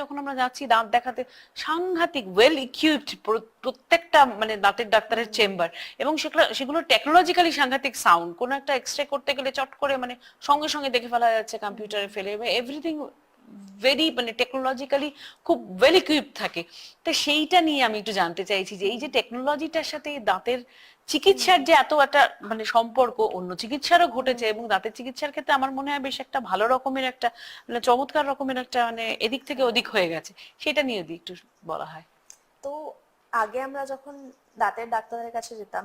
যখন আমরা যাচ্ছি দাঁত দেখাতে, সাংঘাতিক ওয়েল ইকুইপড প্রত্যেকটা মানে দাঁতের ডাক্তারের চেম্বার এবং সেগুলো সেগুলো টেকনোলজিক্যালি সাংঘাতিক সাউন্ড কোনো একটা এক্সরে করতে গেলে চট করে মানে সঙ্গে সঙ্গে দেখে ফেলা যাচ্ছে কম্পিউটারে ফেলে এভরিথিং ভেরি মানে টেকনোলজিক্যালি খুব ওয়েল ইকুইপ থাকে। তো সেইটা নিয়ে আমি একটু জানতে চাইছি যে এই যে টেকনোলজিটার সাথে দাঁতের চিকিৎসার যে এত একটা মানে সম্পর্ক অন্য চিকিৎসারও ঘটেছে এবং দাঁতের চিকিৎসার ক্ষেত্রে আমার মনে হয় বেশ একটা ভালো রকমের একটা মানে চমৎকার রকমের একটা মানে এদিক থেকে ওদিক হয়ে গেছে। সেটা নিয়ে যদি একটু বলা হয়। তো আগে আমরা যখন দাঁতের ডাক্তারের কাছে যেতাম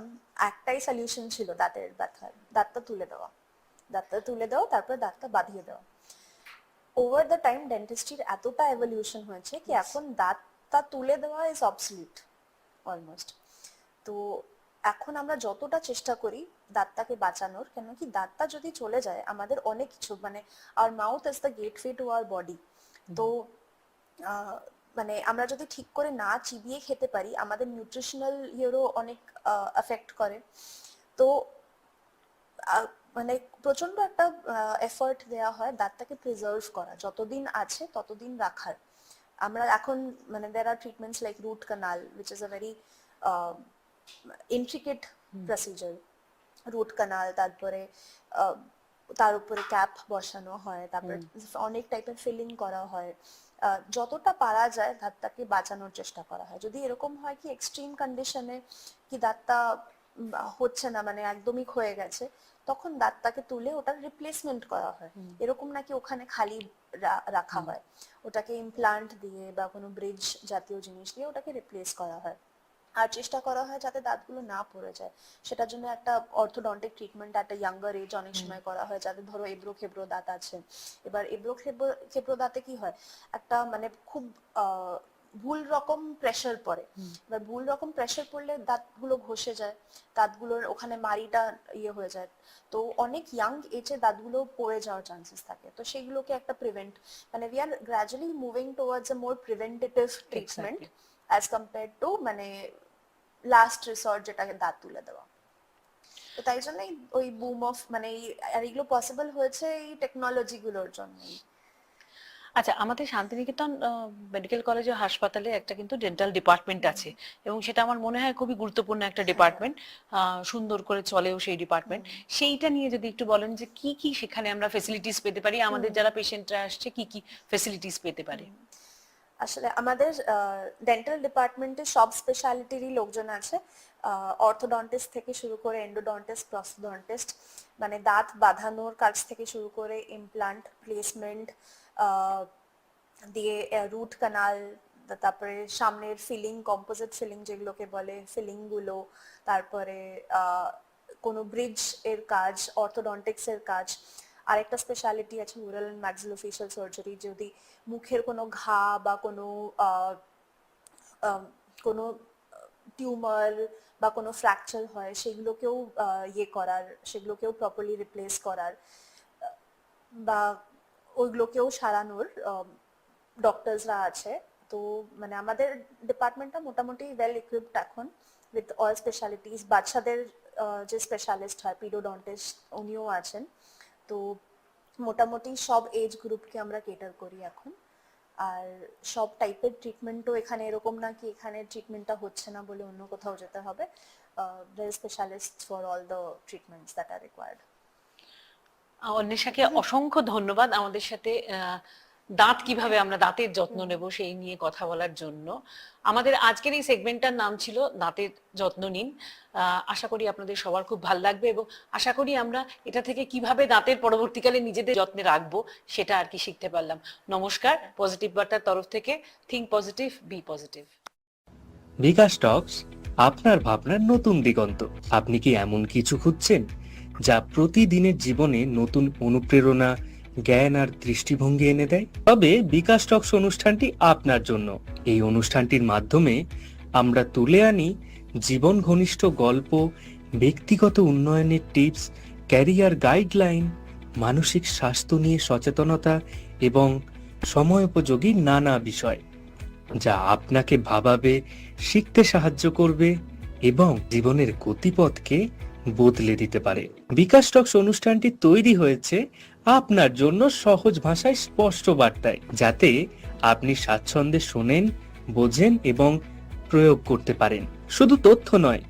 একটাই সলিউশন ছিল দাঁতের ব্যথার দাঁতটা তুলে দেওয়া। দাঁতটা তুলে দেওয়া তারপর দাঁতটা বাঁধিয়ে দেওয়া। ওভার দ্য টাইম ডেন্টিস্ট্রির এতটা এভলিউশন হয়েছে কি এখন দাঁতটা তুলে দেওয়া ইজ অবসলিট অলমোস্ট তো এখন আমরা যতটা চেষ্টা করি দাঁতটাকে বাঁচানোর কেন কি দাঁতটা যদি চলে যায় আমাদের অনেক কিছু মানে আর mouth is the gateway to our body তো মানে আমরা যদি ঠিক করে না চিবিয়ে খেতে পারি আমাদের নিউট্রিশনাল ইয়েরও অনেক এফেক্ট করে। তো মানে প্রচণ্ড একটা এফর্ট দেওয়া হয় দাঁতটাকে প্রিজার্ভ করা যতদিন আছে ততদিন রাখার। আমরা এখন মানে there are treatments like root canal which is a very intricate procedure root canal তারপরে তার উপরে ক্যাপ বসানো হয় তারপরে অনেক টাইপের ফিলিং করা হয়। যতটা পারা যায় দাঁতটাকে বাঁচানোর চেষ্টা করা হয়। যদি এরকম হয় কি এক্সট্রিম কন্ডিশনে কি দাঁতটা হচ্ছে না মানে একদমই ক্ষয়ে গেছে তখন দাঁতটাকে তুলে ওটার রিপ্লেসমেন্ট করা হয়। এরকম নাকি ওখানে খালি রাখা হয়। ওটাকে ইমপ্লান্ট দিয়ে বা কোনো ব্রিজ জাতীয় জিনিস দিয়ে ওটাকে রিপ্লেস করা হয়। আর চেষ্টা করা হয় যাতে দাঁতগুলো না পড়ে যায়। সেটার জন্য একটা অর্থোডন্টিক ট্রিটমেন্ট একটা ইয়াঙ্গার এজ অনেক সময় করা হয় যাদের ধরো এবড়ো খেবড়ো দাঁত আছে। এবার এবড়ো খেবড়ো খেবড়ো দাঁতে কি হয়? একটা মানে খুব ভুল রকম প্রেশার পড়ে। এবার ভুল রকম প্রেশার পড়লে দাঁতগুলো ঘষে যায় দাঁতগুলোর ওখানে মারিটা ইয়ে হয়ে যায়। তো অনেক ইয়াং এজে দাঁতগুলো পড়ে যাওয়ার চান্সেস থাকে। তো সেগুলোকে একটা প্রিভেন্ট মানে we are gradually moving towards a more preventative treatment as compare to মানে লাস্ট রিসর্ট যেটাকে দাঁত তুলে দেওয়া। তো তাই জন্যই ওই বুম অফ মানে আর এগুলো পসিবল হয়েছে এই টেকনোলজি গুলোর জন্যই। আচ্ছা আমাদের শান্তিনিকেতন মেডিকেল কলেজ ও হাসপাতালে একটা কিন্তু ডেন্টাল ডিপার্টমেন্ট আছে এবং সেটা আমার মনে হয় খুবই গুরুত্বপূর্ণ একটা ডিপার্টমেন্ট সুন্দর করে চলেও সেই ডিপার্টমেন্ট সেইটা নিয়ে যদি একটু বলেন যে কি কি সেখানে আমরা ফেসিলিটিস পেতে পারি আমাদের যারা পেশেন্টরা আসছে কি কি ফেসিলিটিস পেতে পারে? আসলে আমাদের ডেন্টাল ডিপার্টমেন্টে সব স্পেশালিটিরই লোকজন আছে। অর্থোডন্টিস্ট থেকে শুরু করে এন্ডোডন্টিস্ট প্রসোডন্টিস্ট মানে দাঁত বাঁধানোর কাজ থেকে শুরু করে ইমপ্লান্ট প্লেসমেন্ট দিয়ে রুট কানাল তারপরে সামনের ফিলিং কম্পোজিট ফিলিং যেগুলোকে বলে ফিলিংগুলো, তারপরে কোনো ব্রিজের কাজ অর্থোডন্টিক্স এর কাজ আরেকটা স্পেশালিটি আছে ওরাল অ্যান্ড ম্যাক্সিলোফেশিয়াল সার্জারি যদি মুখের কোনো ঘা বা কোনো কোনো টিউমার বা কোনো ফ্র্যাকচার হয়, সেগুলোকেও ইয়ে করার, সেগুলোকেও প্রপারলি রিপ্লেস করার বা ওইগুলোকেও সারানোর ডক্টরসরা আছে। তো মানে আমাদের ডিপার্টমেন্টটা মোটামুটি ওয়েল ইকুইপড এখন উইথ অল স্পেশালিটিস বাচ্চাদের যে স্পেশালিস্ট হয় পিডোডন্টিস্ট উনিও আছেন। তো মোটামুটি সব এজ গ্রুপকে আমরা কেটার করি এখন। আর সব টাইপের ট্রিটমেন্টও এখানে এরকম না কি এখানে ট্রিটমেন্টটা হচ্ছে না বলে অন্য কোথাও যেতে হবে। Specialist for all the treatments that are required অন্বেষাকে অসংখ্য ধন্যবাদ আমাদের সাথে দাঁত কীভাবে আমরা দাঁতের যত্ন নেব সেই নিয়ে কথা বলার জন্য। আমাদের আজকের এই সেগমেন্টটার নাম ছিল দাঁতের যত্ন নিন। আহ, আশা করি আপনাদের সবার খুব ভালো লাগবে এবং আশা করি আমরা এটা থেকে কীভাবে দাঁতের পরবর্তীকালে নিজেদের যত্নে রাখব সেটা আর কি শিখতে পারলাম। নমস্কার পজিটিভ বার্তার তরফ থেকে think positive be positive Bikash talks আপনার ভাবনার নতুন দিগন্ত। আপনি কি এমন কিছু খুঁজছেন যা প্রতিদিনের জীবনে নতুন অনুপ্রেরণা জ্ঞান আর দৃষ্টিভঙ্গি এনে দেয়। তবে বিকাশ টক্স অনুষ্ঠানটি আপনার জন্য। এই অনুষ্ঠানটির মাধ্যমে আমরা তুলে আনি জীবন ঘনিষ্ঠ গল্প, ব্যক্তিগত উন্নয়নের টিপস, ক্যারিয়ার গাইডলাইন, মানসিক স্বাস্থ্য নিয়ে সচেতনতা এবং সময়োপযোগী নানা বিষয়, যা আপনাকে ভাবাবে, শিখতে সাহায্য করবে এবং জীবনের গতিপথকে বদলে দিতে পারে। বিকাশ টক্স অনুষ্ঠানটি তৈরি হয়েছে আপনার জন্য সহজ ভাষায় স্পষ্ট বার্তায়, যাতে আপনি স্বাচ্ছন্দ্যে শোনেন, বোঝেন এবং প্রয়োগ করতে পারেন। শুধু তথ্য নয়,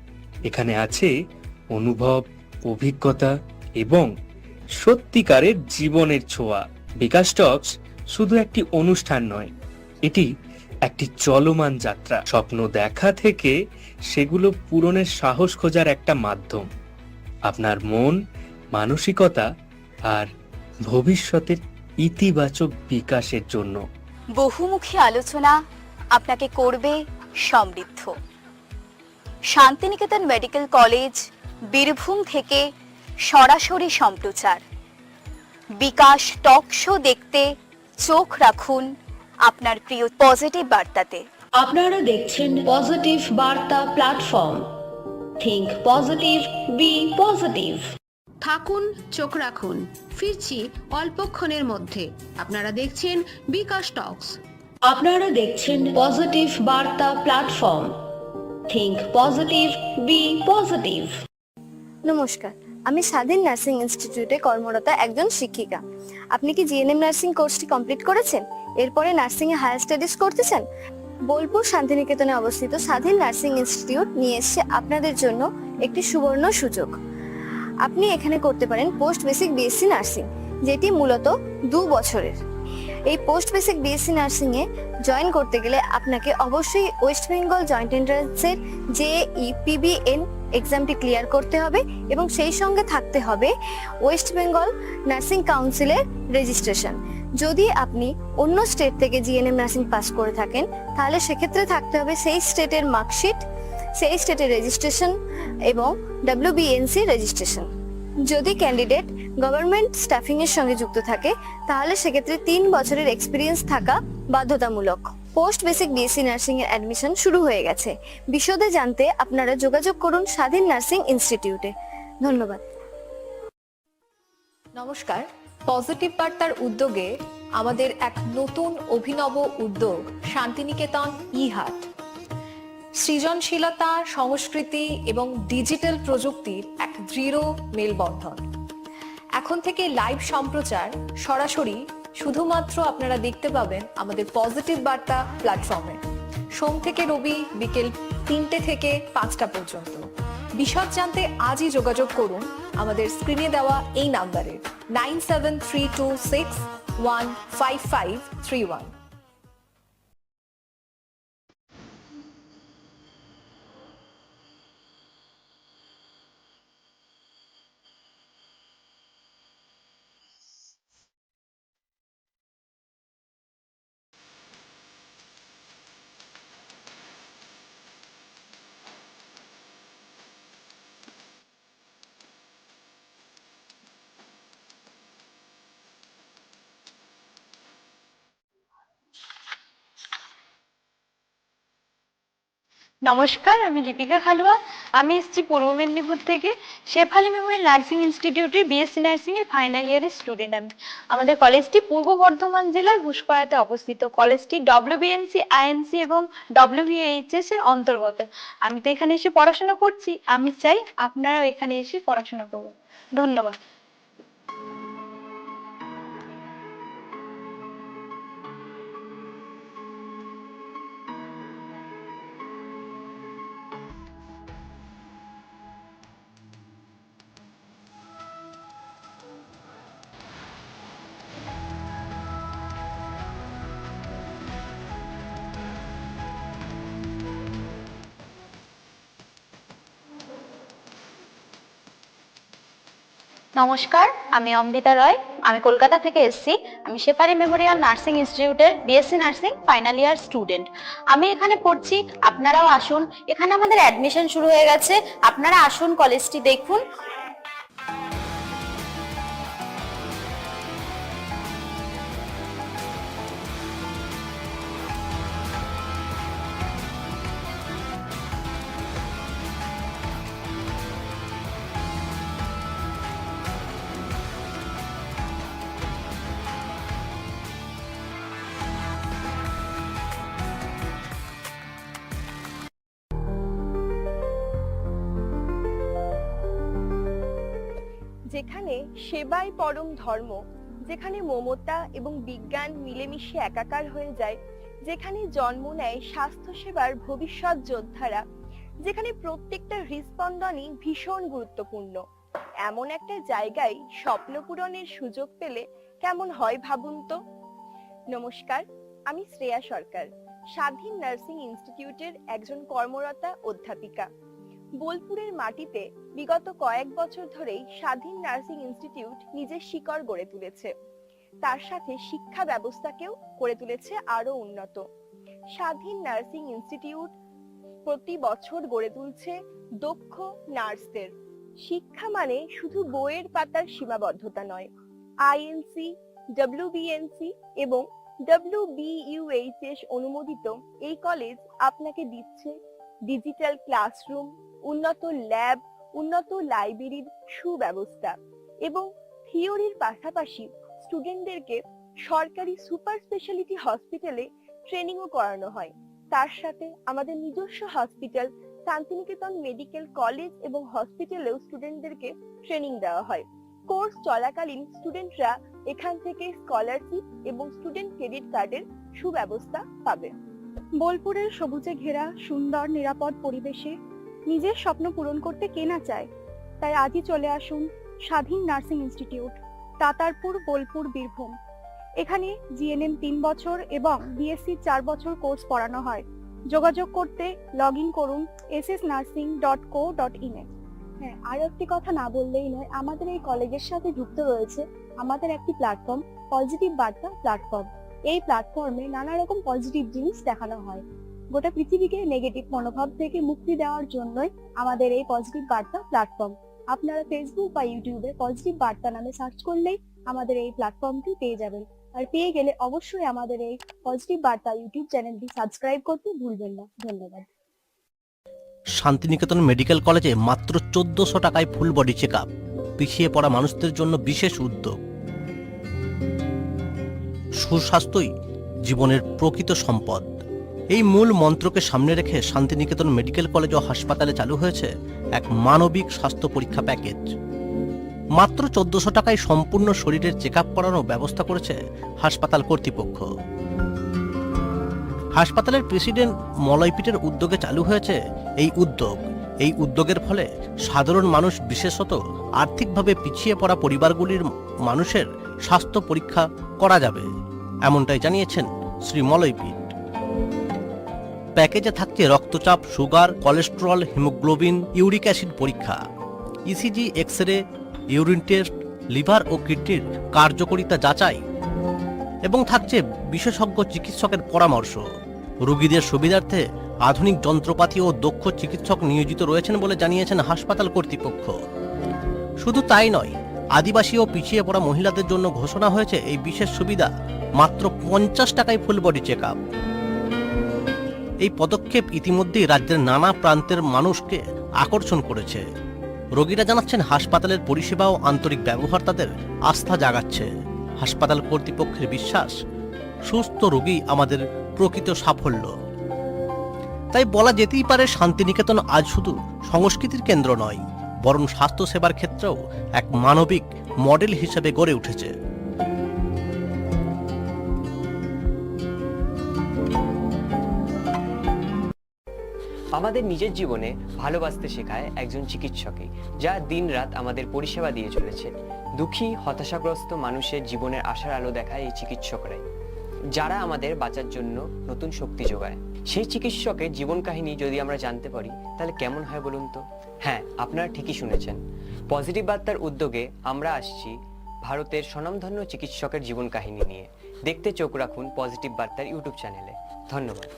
এখানে আছে অনুভব, অভিজ্ঞতা এবং সত্যিকারের জীবনের ছোঁয়া। বিকাশ টক্স শুধু একটি অনুষ্ঠান নয়, এটি একটি চলমান যাত্রা। স্বপ্ন দেখা থেকে সেগুলো পূরণের সাহস খোঁজার একটা মাধ্যম। আপনার মন, মানসিকতা আর ভবিষ্যতের ইতিবাচক বিকাশের জন্য। বহুমুখী আলোচনা আপনাকে করবে সমৃদ্ধ। শান্তিনিকেতন মেডিকেল কলেজ বীরভূম থেকে সরাসরি সম্প্রচার। বিকাশ টক শো দেখতে চোখ রাখুন আপনার প্রিয় পজিটিভ বার্তাতে। আপনারা দেখছেন positive Barta platform. Think positive be positive থাকুন চোখ রাখুন। ফিরছি অল্পক্ষণের মধ্যে। আপনারা দেখছেন বিকাশ টক্স। আপনারা দেখছেন positive Barta platform. Think positive be positive নমস্কার। আমি স্বাধীন নার্সিং ইনস্টিটিউটে কর্মরত একজন শিক্ষিকা। আপনি কি জিএনএম নার্সিং কোর্সটি কমপ্লিট করেছেন? এরপরে নার্সিং এ হায়ার স্টাডিজ করতেছেন? বোলপুর শান্তিনিকেতনে অবস্থিত স্বাধীন নার্সিং ইনস্টিটিউট নিয়ে এসেছে আপনাদের জন্য একটি সুবর্ণ সুযোগ। আপনি এখানে করতে পারেন পোস্ট বেসিক বিএসসি নার্সিং যেটি মূলত দু বছরের। এই পোস্ট বেসিক বিএসসি নার্সিং এ জয়েন করতে গেলে আপনাকে অবশ্যই ওয়েস্ট বেঙ্গল জয়েন্ট এন্ট্রান্সের যে ইপিবিএন এক্সামটি ক্লিয়ার করতে হবে এবং সেই সঙ্গে থাকতে হবে ওয়েস্ট বেঙ্গল নার্সিং কাউন্সিলের রেজিস্ট্রেশন যদি আপনি অন্য স্টেট থেকে জিএনএম নার্সিং পাস করে থাকেন, তাহলে সেক্ষেত্রে থাকতে হবে সেই স্টেটের মার্কশিট সেই স্টেটের রেজিস্ট্রেশন এবং ডাব্লিউবিএনসি রেজিস্ট্রেশন যদি ক্যান্ডিডেট গভর্নমেন্ট স্টাফিং এর সঙ্গে যুক্ত থাকে, তাহলে সেক্ষেত্রে তিন বছরের এক্সপিরিয়েন্স থাকা বাধ্যতামূলক। পোস্ট বেসিক বিএসসি নার্সিং এর অ্যাডমিশন শুরু হয়ে গেছে। বিশদে জানতে আপনারা যোগাযোগ করুন স্বাধীন নার্সিং ইনস্টিটিউটে ধন্যবাদ। নমস্কার। পজিটিভ বার্তার উদ্যোগে আমাদের এক নতুন অভিনব উদ্যোগ শান্তিনিকেতন ইহাট হাট। সৃজনশীলতা, সংস্কৃতি এবং ডিজিটাল প্রযুক্তির এক দৃঢ় মেলবন্ধন। এখন থেকে লাইভ সম্প্রচার সরাসরি শুধুমাত্র আপনারা দেখতে পাবেন আমাদের পজিটিভ বার্তা প্ল্যাটফর্মে। সোম থেকে রবি, বিকেল তিনটে থেকে পাঁচটা পর্যন্ত। বিশদ জানতে আজই যোগাযোগ করুন আমাদের স্ক্রিনে দেওয়া এই নাম্বারে nine seven three two six one five five three one. নমস্কার, আমি দীপিকা খালুয়া। আমি এসেছি পূর্ব মেদিনীপুর থেকে। শেফালি মেমোরিয়াল নার্সিং ইনস্টিটিউটের বিএসসি নার্সিং এর ফাইনাল ইয়ারের স্টুডেন্ট আমি। আমাদের কলেজটি পূর্ব বর্ধমান জেলার ঘুষপাড়াতে অবস্থিত। কলেজটি ডব্লিউবিএনসি আইএনসি এবং ডব্লিউবিএইচএস এর অন্তর্গত। আমি তো এখানে এসে পড়াশোনা করছি। আমি চাই আপনারাও এখানে এসে পড়াশোনা করুন। ধন্যবাদ। নমস্কার, আমি অমৃতা রয়। আমি কলকাতা থেকে এসছি। আমি সেপারি মেমোরিয়াল নার্সিং ইনস্টিটিউটের BSc nursing final year student. আমি এখানে পড়ছি, আপনারাও আসুন। এখানে আমাদের অ্যাডমিশন শুরু হয়ে গেছে। আপনারা আসুন কলেজটি দেখুন। সেবাই পরম ধর্ম, যেখানে মমতা এবং বিজ্ঞান মিলেমিশে একাকার হয়ে যায়, যেখানে জন্ম নেয় স্বাস্থ্যসেবার ভবিষ্যৎ যোদ্ধারা, যেখানে প্রত্যেকটা হৃস্পন্দনই ভীষণ গুরুত্বপূর্ণ। এমন একটা জায়গায় স্বপ্ন পূরণের সুযোগ পেলে কেমন হয় ভাবুন তো? নমস্কার, আমি শ্রেয়া সরকার, স্বাধীন নার্সিং ইনস্টিটিউটের একজন কর্মরতা অধ্যাপিকা। বোলপুরের মাটিতে বিগত কয়েক বছর ধরেই স্বাধীন নার্সিং ইনস্টিটিউট নিজের শিকড় গড়ে তুলেছে। তার সাথে শিক্ষা ব্যবস্থাকেও করে তুলেছে আরও উন্নত। স্বাধীন নার্সিং ইনস্টিটিউট প্রতি বছর গড়ে তুলছে দক্ষ নার্সদের। শিক্ষা মানে শুধু বইয়ের পাতার সীমাবদ্ধতা নয়। আইএনসি ডব্লিউবিএনসি এবং ডব্লিউবিইউএইচএস অনুমোদিত এই কলেজ আপনাকে দিচ্ছে ডিজিটাল ক্লাসরুম উন্নত ল্যাব, উন্নত লাইব্রেরির সুব্যবস্থা এবং থিওরির পাশাপাশি স্টুডেন্টদেরকে সরকারি সুপার স্পেশালিটি হসপিটালে ট্রেনিংও করানো হয়। তার সাথে আমাদের নিজস্ব হসপিটাল, শান্তিনিকেতন মেডিকেল কলেজ এবং হসপিটালেও স্টুডেন্টদেরকে ট্রেনিং দেওয়া হয়। কোর্স চলাকালীন স্টুডেন্টরা এখান থেকে স্কলারশিপ এবং স্টুডেন্ট ক্রেডিট কার্ডের সুব্যবস্থা পাবে। বোলপুরের সবুজে ঘেরা সুন্দর নিরাপদ পরিবেশে নিজের স্বপ্ন পূরণ করতে কে না চায়? তাই আজই চলে আসুন স্বাধীন নার্সিং ইনস্টিটিউট, তাতারপুর, বোলপুর, বীরভূম। এখানে জিএনএম তিন বছর এবং বিএসসি চার বছর কোর্স পড়ানো হয়। যোগাযোগ করতে লগ ইন করুন S S nursing dot co dot in হ্যাঁ আর একটি কথা না বললেই নয়, আমাদের এই কলেজের সাথে যুক্ত রয়েছে আমাদের একটি প্ল্যাটফর্ম পজিটিভ বার্তা প্ল্যাটফর্ম এই প্ল্যাটফর্মে নানা রকম পজিটিভ জিনিস দেখানো হয়। গোটা পৃথিবীকে নেগেটিভ মনোভাব থেকে মুক্তি দেওয়ার জন্যই আমাদের এই পজিটিভ বার্তা প্ল্যাটফর্ম আপনারা ফেসবুক বা ইউটিউবে পজিটিভ বার্তা নামে সার্চ করলেই আমাদের এই প্ল্যাটফর্মটি পেয়ে যাবেন। আর পেয়ে গেলে অবশ্যই আমাদের এই পজিটিভ বার্তা ইউটিউব চ্যানেলটি সাবস্ক্রাইব করতে ভুলবেন না। ধন্যবাদ। শান্তিনিকেতন মেডিকেল কলেজে মাত্র চোদ্দশো টাকায় ফুল বডি চেক আপ পিছিয়ে পড়া মানুষদের জন্য বিশেষ উদ্যোগ। সুস্বাস্থ্যই জীবনের প্রকৃত সম্পদ। এই মূল মন্ত্রকে সামনে রেখে শান্তিনিকেতন মেডিকেল কলেজ ও হাসপাতালে চালু হয়েছে এক মানবিক স্বাস্থ্য পরীক্ষা প্যাকেজ। মাত্র চোদ্দশো টাকায় সম্পূর্ণ শরীরের চেক আপ করানোর ব্যবস্থা করেছে হাসপাতাল কর্তৃপক্ষ। হাসপাতালের প্রেসিডেন্ট মলয়পীঠের উদ্যোগে চালু হয়েছে এই উদ্যোগ। এই উদ্যোগের ফলে সাধারণ মানুষ, বিশেষত আর্থিকভাবে পিছিয়ে পড়া পরিবারগুলির মানুষের স্বাস্থ্য পরীক্ষা করা যাবে, এমনটাই জানিয়েছেন শ্রী মলয়পীঠ। প্যাকেজে থাকছে রক্তচাপ, sugar, cholesterol, haemoglobin, uric acid পরীক্ষা। ECG X ray urine test liver ও কিডনির কার্যকারিতা যাচাই। এবং থাকছে বিশেষজ্ঞ চিকিৎসকের পরামর্শ। রোগীদের সুবিধার্থে আধুনিক যন্ত্রপাতি ও দক্ষ চিকিৎসক নিয়োজিত রয়েছেন বলে জানিয়েছেন হাসপাতাল কর্তৃপক্ষ। শুধু তাই নয়, আদিবাসী ও পিছিয়ে পড়া মহিলাদের জন্য ঘোষণা হয়েছে এই বিশেষ সুবিধা মাত্র পঞ্চাশ টাকায় ফুল বডি চেক আপ এই পদক্ষেপ ইতিমধ্যেই রাজ্যের নানা প্রান্তের মানুষকে আকর্ষণ করেছে। রোগীরা জানাচ্ছেন, হাসপাতালের পরিষেবা ও আন্তরিক ব্যবহার তাদের আস্থা জাগাচ্ছে। হাসপাতাল কর্তৃপক্ষের বিশ্বাস, সুস্থ রোগী আমাদের প্রকৃত সাফল্য। তাই বলা যেতেই পারে, শান্তিনিকেতন আজ শুধু সংস্কৃতির কেন্দ্র নয়, বরং স্বাস্থ্যসেবার ক্ষেত্রেও এক মানবিক মডেল হিসেবে গড়ে উঠেছে। আমাদের নিজের জীবনে ভালোবাসতে শেখায় একজন চিকিৎসকই যা দিনরাত আমাদের পরিষেবা দিয়ে চলেছে। দুঃখী, হতাশাগ্রস্ত মানুষের জীবনের আশার আলো দেখায় এই চিকিৎসকরাই, যারা আমাদের বাঁচার জন্য নতুন শক্তি যোগায়। সেই চিকিৎসকের জীবন কাহিনী যদি আমরা জানতে পারি, তাহলে কেমন হয় বলুন তো? হ্যাঁ আপনারা ঠিকই শুনেছেন। পজিটিভ বার্তার উদ্যোগে আমরা আসছি ভারতের স্বনামধন্য চিকিৎসকের জীবন কাহিনী নিয়ে। দেখতে চোখ রাখুন পজিটিভ বার্তার ইউটিউব চ্যানেলে। ধন্যবাদ।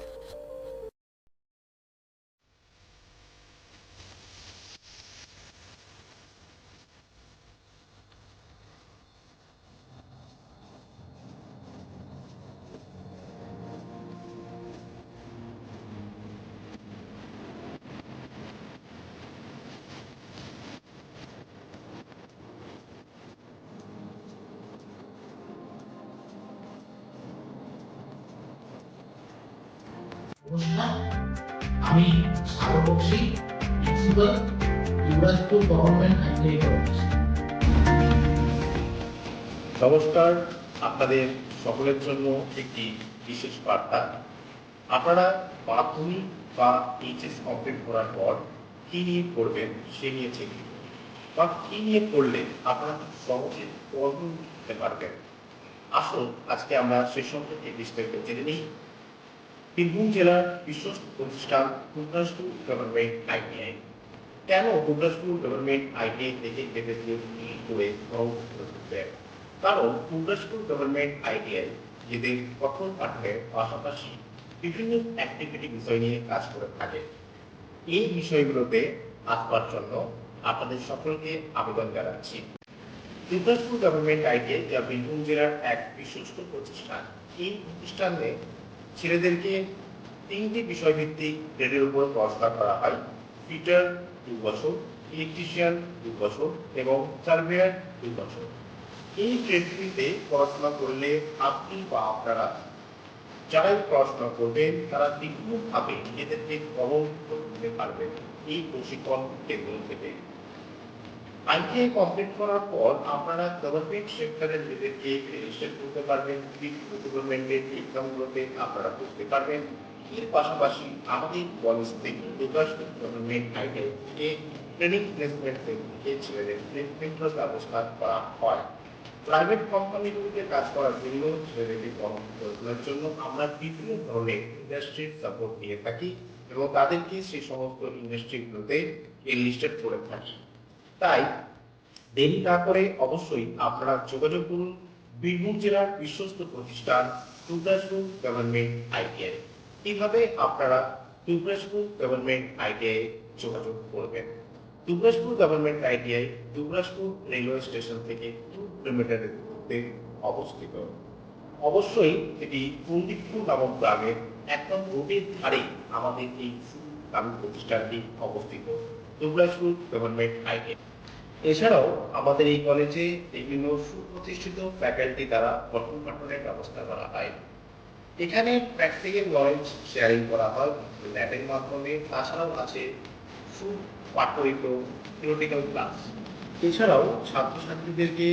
আমি যুবরাজপুর গভর্নমেন্ট নমস্কার, আপনাদের সকলের জন্য একটি বিশেষ বার্তা। আপনারা মাধ্যমিক বা এইচএস কমপ্লিট করার পর কি নিয়ে পড়বেন সে নিয়ে চিন্তিত বা কি নিয়ে পড়লে আপনারা সহজে কর্ম করতে পারবেন। আসুন, আজকে আমরা সেই সম্পর্কে বিস্তারিত জেনে নিই। বীরভূম জেলার বিশ্বস্ত প্রতিষ্ঠান কুমরাজপুর গভর্নমেন্ট আইটিআই কেন কুমরাজপুর গভর্নমেন্ট আইটিআই থেকে এদেরকে করে কর্মক্ষেত্র কারণ কুমরাজপুর গভর্নমেন্ট আইটিআই এদের কঠোর পাঠনের পাশাপাশি বিভিন্ন অ্যাক্টিভিটি বিষয় নিয়ে কাজ করে থাকে, এই বিষয়গুলোতে আসবার জন্য আপনাদের সকলকে আবেদন জানাচ্ছি। কুমরাজপুর গভর্নমেন্ট আইটিআই যা বীরভূম জেলার এক বিশ্বস্ত প্রতিষ্ঠান, এই প্রতিষ্ঠানে ছেলেদেরকে তিনটি বিষয়ভিত্তিক গ্রেডের উপর পড়াশোনা করা হয়। ফিটার দু বছর। ইলেকট্রিশিয়ান দু বছর। এবং সার্ভেয়ার দু বছর। এই ট্রেডগুলিতে পড়াশোনা করলে আপনি বা আপনারা যারাই পড়াশোনা করবেন, তারা বিভিন্নভাবে নিজেদেরকে কর্মমুক্ত করতে পারবেন এই প্রশিক্ষণ কেন্দ্র থেকে। আইটিআই কমপ্লিট করার পর আপনারা গভর্নমেন্ট সেক্টরে নিজেদেরকে রেজিস্টার করতে পারবেন গভর্নমেন্টের এক্সামগুলোতে আপনারা করতে পারবেন। এর পাশাপাশি আমাদের কলেজ থেকে বিকাশ গভর্নমেন্ট আইটিআই থেকে ট্রেনিং প্লেসমেন্ট থেকে ছেলেদের প্লেসমেন্টের ব্যবস্থা করা হয়। প্রাইভেট কোম্পানিগুলিতে কাজ করার জন্য ছেলেদেরকে কর্মসংস্থানের জন্য আমরা বিভিন্ন ধরনের ইন্ডাস্ট্রির সাপোর্ট দিয়ে থাকি এবং তাদেরকে সেই সমস্ত ইন্ডাস্ট্রিগুলোতে এনলিস্টেড করে থাকি। তাই দেরি না করে অবশ্যই আপনারা যোগাযোগ করুন বীরভূম জেলার বিশ্বস্ত প্রতিষ্ঠান টুকরাজপুর গভর্নমেন্ট আইটিআই এইভাবে আপনারা টুকরাজপুর গভর্নমেন্ট আইটিআই যোগাযোগ করবেন। Dubrajpur government ITI Dubrajpur railway station থেকে দু কিলোমিটারের দূরত্বে অবস্থিত। অবশ্যই এটি পন্ডিতপুর নামক গ্রামের একদম রোডের ধারে আমাদের এই প্রতিষ্ঠানটি অবস্থিত। দুবরাজপুর গভর্নমেন্ট আইটিআই এছাড়াও আমাদের এই কলেজে বিভিন্ন সুপ্রতিষ্ঠিত ফ্যাকাল্টি দ্বারা পঠন পাঠনের ব্যবস্থা করা হয়। এখানে প্র্যাকটিক্যাল নলেজ শেয়ারিং করা হয় ল্যাবের মাধ্যমে। তাছাড়াও আছে সু পাঠরিত থিওরিটিক্যাল ক্লাস এছাড়াও ছাত্রছাত্রীদেরকে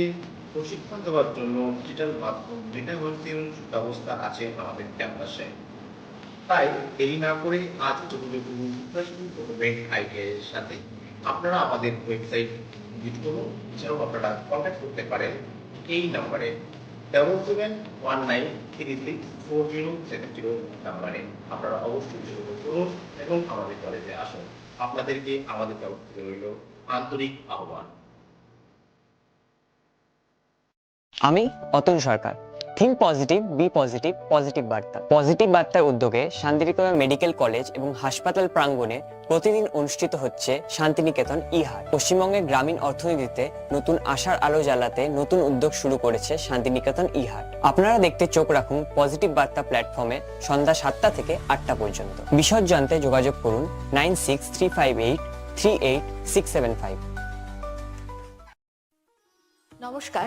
প্রশিক্ষণ দেওয়ার জন্য ডিজিটাল মাধ্যম ডেটা ভর্তির ব্যবস্থা আছে আমাদের ক্যাম্পাসে তাই দেরি না করে আজ এর সাথে আপনারা আমাদের ওয়েবসাইট ভিজিট করুন। এছাড়াও আপনারা কন্ট্যাক্ট করতে পারেন এই নাম্বারে double seven one nine three six four zero seven zero নাম্বারে আপনারা অবশ্যই যোগাযোগ করুন এবং আমাদের কলেজে আসুন। আপনাদেরকে আমাদের তরফ থেকে রইল আন্তরিক আহ্বান। আমি Atul Sarkar. Think positive be positive positive Barta. Positive বার্তার উদ্যোগে শান্তিনিকেতন মেডিকেল কলেজ এবং হাসপাতাল প্রাঙ্গণে প্রতিদিন অনুষ্ঠিত হচ্ছে শান্তিনিকেতন ই হাট পশ্চিমবঙ্গের গ্রামীণ অর্থনীতিতে নতুন আশার আলো জ্বালাতে নতুন উদ্যোগ শুরু করেছে শান্তিনিকেতন ই হাট আপনারা দেখতে চোখ রাখুন পজিটিভ বার্তা প্ল্যাটফর্মে সন্ধ্যা সাতটা থেকে আটটা পর্যন্ত। বিশদ জানতে যোগাযোগ করুন nine six three five eight three eight six seven five. নমস্কার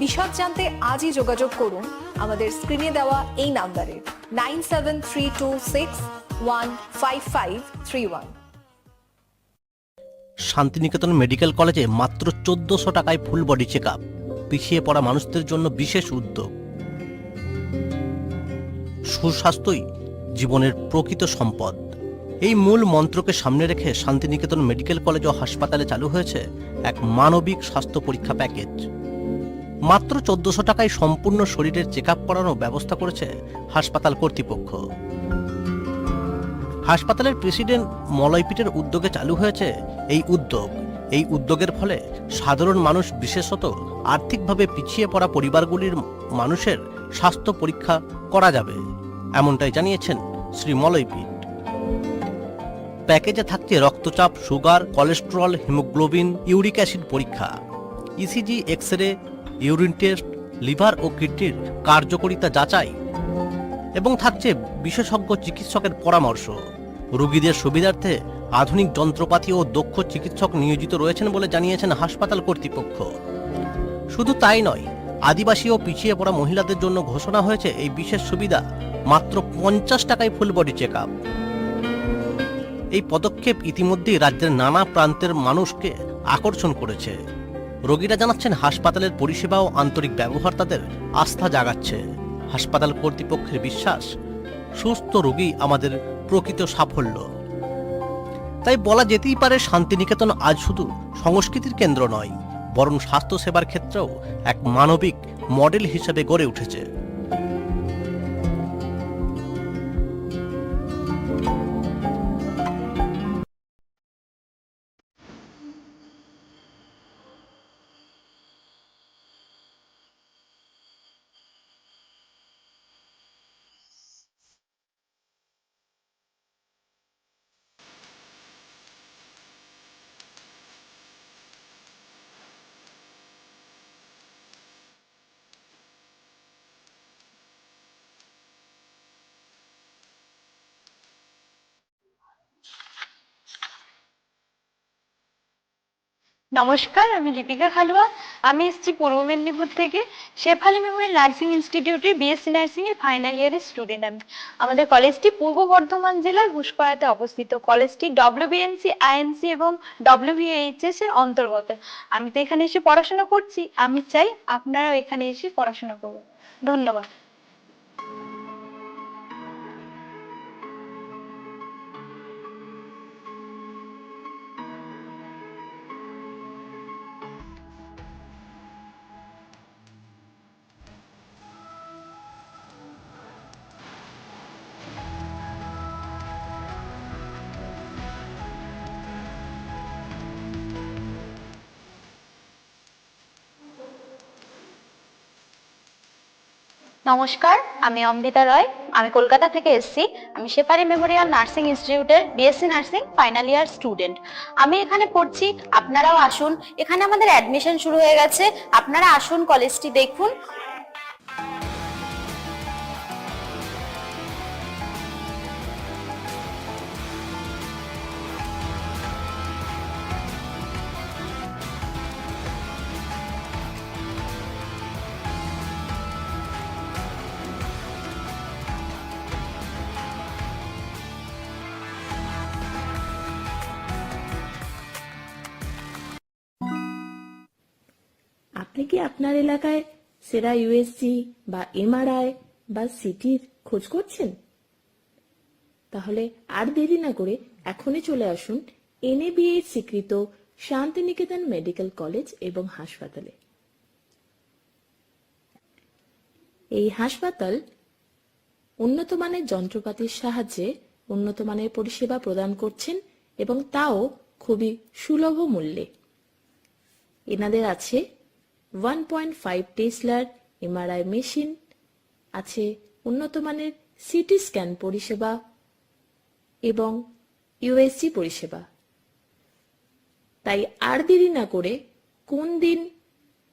বিশদ জানতে আজই যোগাযোগ করুন। আমাদের স্ক্রিনে দেওয়া এই নাম্বারে। Nine seven three two six one five five three one. Shantiniketan medical কলেজে মাত্র চোদ্দশো টাকায় ফুল বডি চেক আপ পিছিয়ে পড়া মানুষদের জন্য বিশেষ উদ্যোগ। সুস্বাস্থ্যই জীবনের প্রকৃত সম্পদ। এই মূল মন্ত্রকে সামনে রেখে শান্তিনিকেতন মেডিকেল কলেজ ও হাসপাতালে চালু হয়েছে এক মানবিক স্বাস্থ্য পরীক্ষা প্যাকেজ। মাত্র চোদ্দশো টাকায় সম্পূর্ণ শরীরের চেক আপ করানোর ব্যবস্থা করেছে হাসপাতাল কর্তৃপক্ষ। হাসপাতালের প্রেসিডেন্ট মলয়পীঠের উদ্যোগে চালু হয়েছে এই উদ্যোগ। এই উদ্যোগের ফলে সাধারণ মানুষ বিশেষত আর্থিকভাবে পিছিয়ে পড়া পরিবারগুলির মানুষের স্বাস্থ্য পরীক্ষা করা যাবে, এমনটাই জানিয়েছেন শ্রী মলয়পীঠ প্যাকেজে থাকছে রক্তচাপ, sugar, cholesterol, haemoglobin, uric acid পরীক্ষা। ECG X ray urine test, liver ও কিডনির কার্যকারিতা যাচাই এবং থাকছে বিশেষজ্ঞ চিকিৎসকের পরামর্শ। রোগীদের সুবিধার্থে আধুনিক যন্ত্রপাতি ও দক্ষ চিকিৎসক নিয়োজিত রয়েছেন বলে জানিয়েছেন হাসপাতাল কর্তৃপক্ষ। শুধু তাই নয়, আদিবাসী ও পিছিয়ে পড়া মহিলাদের জন্য ঘোষণা হয়েছে এই বিশেষ সুবিধা মাত্র পঞ্চাশ টাকায় ফুল বডি চেক এই পদক্ষেপ ইতিমধ্যেই রাজ্যের নানা প্রান্তের মানুষকে আকর্ষণ করেছে। রোগীরা জানাচ্ছেন হাসপাতালের পরিষেবা ও আন্তরিক ব্যবহার তাদের আস্থা জাগাচ্ছে। হাসপাতাল কর্তৃপক্ষের বিশ্বাস, সুস্থ রোগী আমাদের প্রকৃত সাফল্য। তাই বলা যেতেই পারে, শান্তিনিকেতন আজ শুধু সংস্কৃতির কেন্দ্র নয়, বরং স্বাস্থ্যসেবার ক্ষেত্রেও এক মানবিক মডেল হিসেবে গড়ে উঠেছে। নমস্কার, আমি লিপিকা খালুয়া আমি এসেছি পূর্ব মেদিনীপুর থেকে। শেফালি মেমোরিয়াল নার্সিং ইনস্টিটিউটের বিএসসি নার্সিং এর ফাইনাল ইয়ারের স্টুডেন্ট আমি। আমাদের কলেজটি পূর্ব বর্ধমান জেলার ঘুষপাড়াতে অবস্থিত। কলেজটি ডব্লিউবিএনসি আইএনসি এবং ডব্লিউবিএইচএস এর অন্তর্গত। আমি তো এখানে এসে পড়াশোনা করছি। আমি চাই আপনারাও এখানে এসে পড়াশোনা করুন। ধন্যবাদ। নমস্কার, আমি অমৃতা রয়। আমি কলকাতা থেকে এসেছি। আমি সেপারি মেমোরিয়াল নার্সিং ইনস্টিটিউটের BSc nursing final year student. আমি এখানে পড়ছি, আপনারাও আসুন। এখানে আমাদের অ্যাডমিশন শুরু হয়ে গেছে। আপনারা আসুন কলেজটি দেখুন। আপনি কি আপনার এলাকায় সেরা ইউএসজি বা এমআরআই বা সিটির খোঁজ করছেন? তাহলে আর দেরি না করে এখনই চলে আসুন এনএবিএ স্বীকৃত শান্তিনিকেতন মেডিকেল কলেজ এবং হাসপাতালে। এই হাসপাতাল উন্নত মানের যন্ত্রপাতির সাহায্যে উন্নত মানের পরিষেবা প্রদান করছেন এবং তাও খুবই সুলভ মূল্যে। এনাদের আছে ওয়ান পয়েন্ট ফাইভ টেসলার এমআরআই মেশিন আছে উন্নত মানের সিটি স্ক্যান পরিষেবা এবং ইউএসজি পরিষেবা। তাই আর দেরি না করে কোন দিন,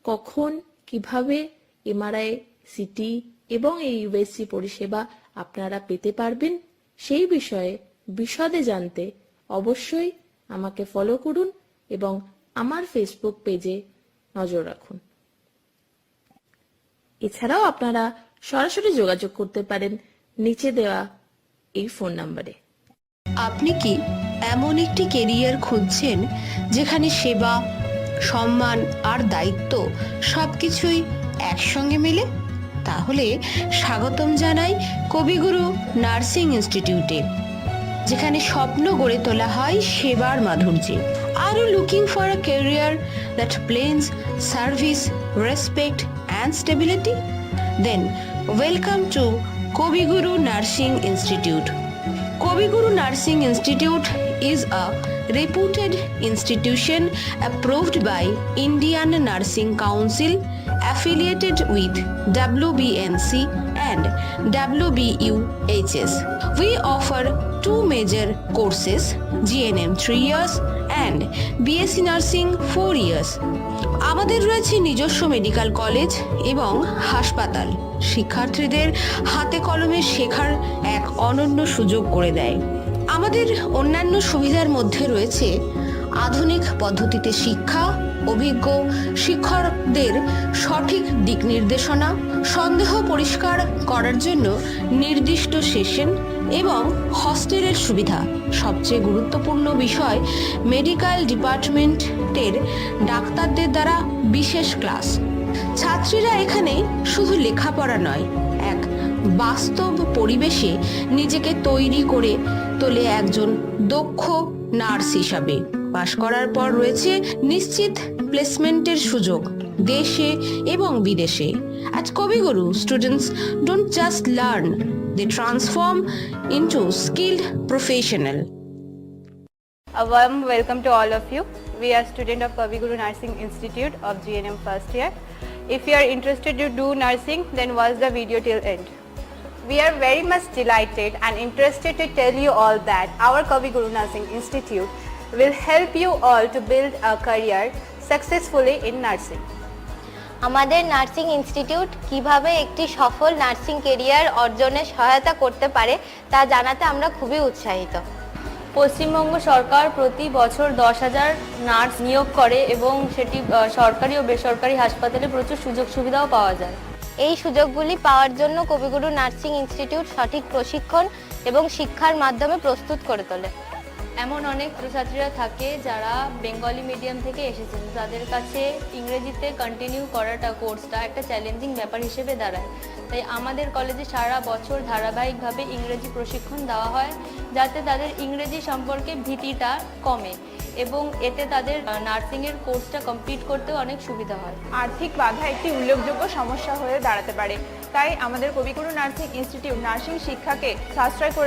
কখন, কীভাবে এমআরআই, সিটি এবং এই ইউএসজি পরিষেবা আপনারা পেতে পারবেন সেই বিষয়ে বিশদে জানতে অবশ্যই আমাকে ফলো করুন এবং আমার ফেসবুক পেজে নজর রাখুন। এছাড়াও আপনারা সরাসরি যোগাযোগ করতে পারেন নিচে দেওয়া এই ফোন নম্বরে। আপনি কি এমন একটি কেরিয়ার খুঁজছেন যেখানে সেবা, সম্মান আর দায়িত্ব সবকিছুই একসঙ্গে মেলে? তাহলে স্বাগতম জানাই কবিগুরু নার্সিং ইনস্টিটিউটে, যেখানে স্বপ্ন গড়ে তোলা হয় সেবার মাধুর্যে। Are you looking for a career that blends service, respect, and stability? Then, welcome to Kobiguru Nursing Institute. Kobiguru Nursing Institute is a reputed institution approved by Indian Nursing Council affiliated with WBNC and WBUHS. We offer two major courses GNM 3 years and BSc Nursing 4 years. আমাদের রয়েছে নিজস্ব medical college এবং হাসপাতাল শিক্ষার্থীদের হাতে কলমে শেখার এক অনন্য সুযোগ করে দেয় আমাদের অন্যান্য সুবিধার মধ্যে রয়েছে আধুনিক পদ্ধতিতে শিক্ষা, অভিজ্ঞ শিক্ষকদের সঠিক দিক নির্দেশনা, সন্দেহ পরিষ্কার করার জন্য নির্দিষ্ট সেশন এবং হস্টেলের সুবিধা। সবচেয়ে গুরুত্বপূর্ণ বিষয়, মেডিকেল ডিপার্টমেন্টের ডাক্তারদের দ্বারা বিশেষ ক্লাস। ছাত্রীরা এখানে শুধু লেখাপড়া নয়, এক বাস্তব পরিবেশে নিজেকে তৈরি করে তোলে একজন দক্ষ নার্স হিসাবে। পাশ করার পর রয়েছে নিশ্চিত প্লেসমেন্টের সুযোগ, দেশে এবং বিদেশে। At Kabiguru, students don't just learn they transform into skilled professional. A warm welcome to all of you. We are student of Kaviguru Nursing Institute of GNM first year. If you are interested to do nursing, then watch the video till end. We are very much delighted and interested to tell you all that our Kaviguru Nursing Institute will help you all to build a career successfully in nursing. আমাদের nursing institute কীভাবে একটি সফল nursing career অর্জনে সহায়তা করতে পারে তা জানাতে আমরা খুবই উৎসাহিত। পশ্চিমবঙ্গ সরকার প্রতি বছর দশ হাজার নার্স নিয়োগ করে এবং সেটি সরকারি ও বেসরকারি হাসপাতালে প্রচুর সুযোগ সুবিধাও পাওয়া যায়। এই সুযোগগুলি পাওয়ার জন্য কবিগুরু নার্সিং ইনস্টিটিউট সঠিক প্রশিক্ষণ এবং শিক্ষার মাধ্যমে প্রস্তুত করে তোলে। এমন অনেক ছাত্রছাত্রীরা থাকে যারা বেঙ্গলি মিডিয়াম থেকে এসেছেন। তাদের কাছে ইংরেজিতে কন্টিনিউ করাটা কোর্সটা একটা চ্যালেঞ্জিং ব্যাপার হিসেবে দাঁড়ায়। তাই আমাদের কলেজে সারা বছর ধারাবাহিকভাবে ইংরেজি প্রশিক্ষণ দেওয়া হয়, যাতে তাদের ইংরেজি সম্পর্কে ভীতিটা কমে এবং এতে তাদের নার্সিংয়ের কোর্সটা কমপ্লিট করতেও অনেক সুবিধা হয়। আর্থিক বাধা একটি উল্লেখযোগ্য সমস্যা হয়ে দাঁড়াতে পারে। তাই আমাদের কবিগুরু নার্সিং ইনস্টিটিউট নার্সিং শিক্ষাকে সাশ্রয় করে